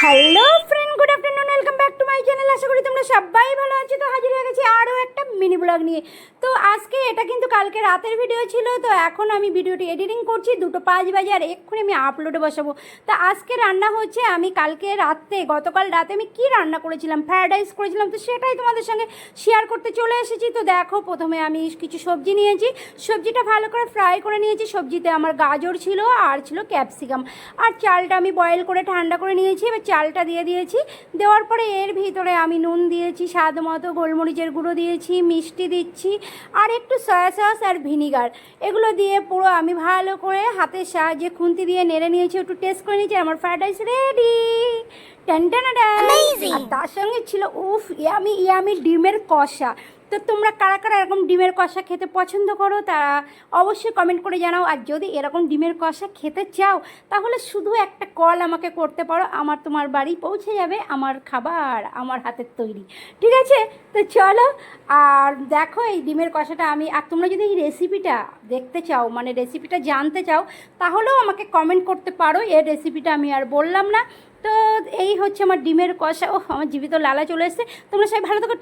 Hello আশা করি তোমরা সবাই ভালো আছো। তো হাজির হয়ে গেছি আরও একটা মিনি ব্লগ নিয়ে। তো আজকে এটা কিন্তু কালকে রাতের ভিডিও ছিল, তো এখন আমি ভিডিওটি এডিটিং করছি। দুটো পাঁচ বাজে আর এক্ষুনি আমি আপলোডে বসাবো। তো আজকে রান্না হচ্ছে, আমি কালকে রাতে, গতকাল রাতে আমি কি রান্না করেছিলাম ফ্রায়েড রাইস করেছিলাম, তো সেটাই তোমাদের সঙ্গে শেয়ার করতে চলে এসেছি। তো দেখো, প্রথমে আমি কিছু সবজি নিয়েছি। সবজিটা ভালো করে ফ্রাই করে নিয়েছি। সবজিতে আমার গাজর ছিল, আর ছিল ক্যাপসিকাম আর চালটা আমি বয়েল করে ঠান্ডা করে নিয়েছি। এবার চালটা দিয়ে দিয়েছি। দেওয়ার পরে এর ভিতরে আমি নুন দিয়েছি স্বাদ মতো গোলমরিচের গুঁড়ো দিয়েছি মিষ্টি দিচ্ছি আর একটু সয়া সস আর ভিনিগার। এগুলো দিয়ে পুরো আমি ভালো করে হাতের সাহায্যে খুন্তি দিয়ে নেড়ে নিয়েছি একটু টেস্ট করে নিয়েছি আমার ফ্রাইড রাইস রেডি আর তার সঙ্গে ছিল উফ ইয়ামি ইয়ামি ডিমের কষা। তো তোমরা কারা কারা এরকম ডিমের কষা খেতে পছন্দ করো, তারা অবশ্যই কমেন্ট করে জানাও। আর যদি এরকম ডিমের কষা খেতে চাও, তাহলে শুধু একটা কল আমাকে করতে পারো। আমার তোমার বাড়ি পৌঁছে যাবে আমার খাবার, আমার হাতের তৈরি। ঠিক আছে? তো চলো, আর দেখো এই ডিমের কষাটা আমি, আর তোমরা যদি এই রেসিপিটা দেখতে চাও মানে রেসিপিটা জানতে চাও, তাহলেও আমাকে কমেন্ট করতে পারো। এর রেসিপিটা আমি আর বললাম না। তো এই হচ্ছে আমার ডিমের কষা। ও আমার জীবিত লালা চলে এসছে। তোমরা সবাই ভালো থাকো